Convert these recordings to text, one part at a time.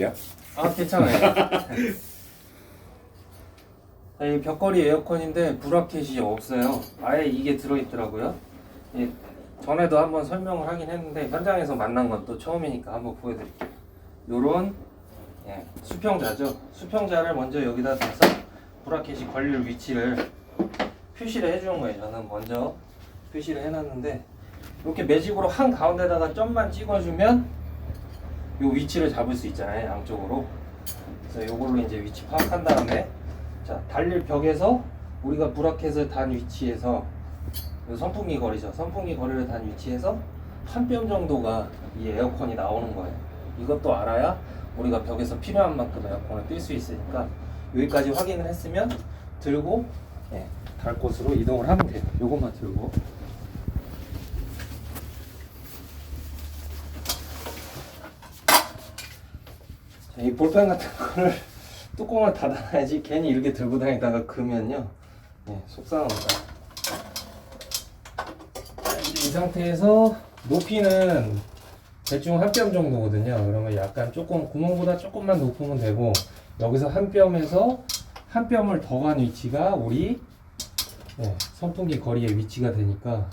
펴요. 아 괜찮아요. 아, 이 벽걸이 에어컨인데 브라켓이 없어요. 아예 이게 들어있더라고요. 예, 전에도 한번 설명을 하긴 했는데 현장에서 만난 건 또 처음이니까 한번 보여드릴게요. 요런 예, 수평자죠. 수평자를 먼저 여기다 대서 브라켓이 걸릴 위치를 표시를 해주는 거예요. 저는 먼저 표시를 해놨는데 이렇게 매직으로 한 가운데다가 점만 찍어주면 요 위치를 잡을 수 있잖아요. 양쪽으로. 그래서 요걸로 이제 위치 파악한 다음에 자 달릴 벽에서 우리가 브라켓을 단 위치에서 요 선풍기 거리죠. 선풍기 거리를 단 위치에서 한 뼘 정도가 이 에어컨이 나오는 거예요. 이것도 알아야 우리가 벽에서 필요한 만큼 에어컨을 뛸 수 있으니까 여기까지 확인을 했으면 들고 예, 달 곳으로 이동을 하면 돼요. 요것만 들고 이 볼펜 같은 거를 뚜껑을 닫아놔야지 괜히 이렇게 들고 다니다가 그면요. 예, 속상합니다. 이 상태에서 높이는 대충 한 뼘 정도거든요. 그러면 약간 조금 구멍보다 조금만 높으면 되고 여기서 한 뼘에서 한 뼘을 더 간 위치가 우리 예, 선풍기 거리의 위치가 되니까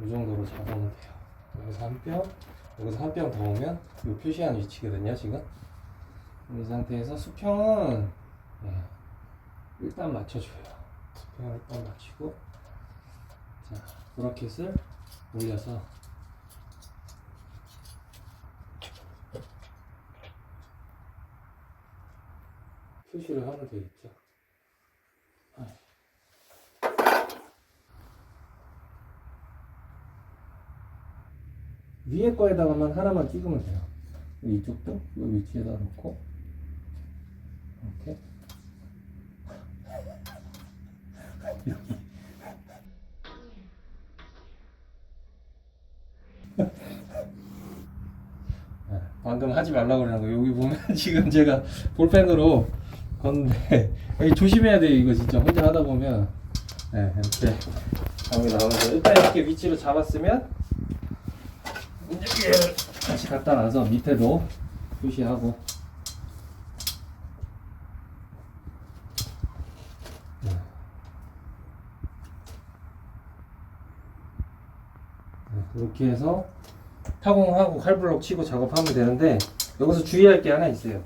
이 정도로 잡으면 돼요. 여기서 한 뼘 여기서 한뼘더 오면 이 표시한 위치거든요 지금. 이 상태에서 수평은 예, 일단 맞춰줘요. 수평을 일단 맞추고 자 브라켓을 올려서. 표시를 하면 되겠죠 위에 거에다가만 하나만 찍으면 돼요. 이쪽도 이 위치에다 놓고. 이렇게 여기. 아, 방금 하지 말라고 그러는 거 여기 보면 지금 제가 볼펜으로 여기 조심해야 돼요 이거 진짜. 혼자 하다 보면. 네, 이렇게 감이 나오면서 일단 이렇게 위치를 잡았으면 같이 갖다 놔서 밑에도 표시하고. 네. 네, 이렇게 해서 타공하고 칼블럭 치고 작업하면 되는데 여기서 주의할 게 하나 있어요.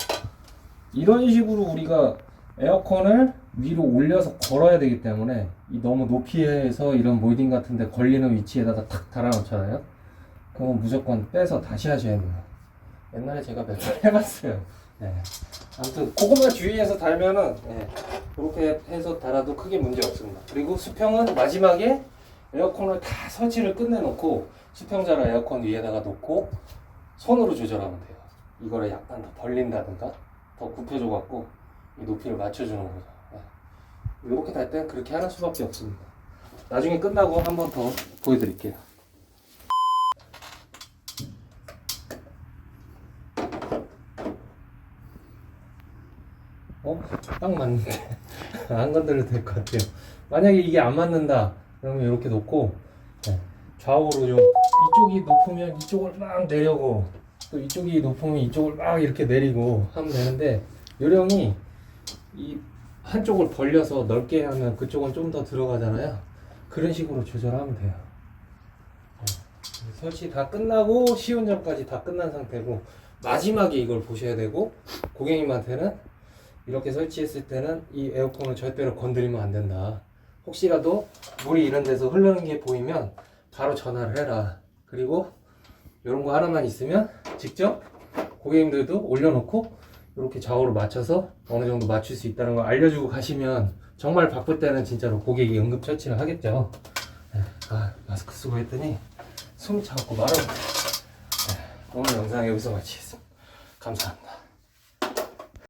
이런 식으로 우리가 에어컨을 위로 올려서 걸어야 되기 때문에 이 너무 높이에서 이런 몰딩 같은데 걸리는 위치에다가 탁 달아놓잖아요 그건 무조건 빼서 다시 하셔야 돼요. 옛날에 제가 몇 번 해봤어요. 네. 아무튼 그것만 주의해서 달면은 네. 그렇게 해서 달아도 크게 문제 없습니다. 그리고 수평은 마지막에 에어컨을 다 설치를 끝내놓고 수평자를 에어컨 위에다가 놓고 손으로 조절하면 돼요. 이거를 약간 더 벌린다든가 더 굽혀줘갖고 이 높이를 맞춰주는 거죠. 네. 이렇게 달 땐 그렇게 하는 수밖에 없습니다. 나중에 끝나고 한 번 더 보여드릴게요. 어? 딱 맞는데. 안 건드려도 될 것 같아요. 만약에 이게 안 맞는다. 그러면 이렇게 놓고 네, 좌우로 좀 이쪽이 높으면 이쪽을 막 내려고 또 이쪽이 높으면 이쪽을 막 이렇게 내리고 하면 되는데 요령이 이 한쪽을 벌려서 넓게 하면 그쪽은 좀 더 들어가잖아요. 그런 식으로 조절하면 돼요. 네, 설치 다 끝나고 시운전까지 다 끝난 상태고 마지막에 이걸 보셔야 되고 고객님한테는 이렇게 설치했을 때는 이 에어컨을 절대로 건드리면 안 된다. 혹시라도 물이 이런 데서 흐르는 게 보이면 바로 전화를 해라. 그리고 이런 거 하나만 있으면 직접 고객님들도 올려놓고 이렇게 좌우로 맞춰서 어느 정도 맞출 수 있다는 걸 알려주고 가시면 정말 바쁠 때는 진짜로 고객이 응급 처치를 하겠죠. 네, 아, 마스크 쓰고 했더니 숨이 차갖고 못해. 네, 오늘 영상 여기서 마치겠습니다. 감사합니다.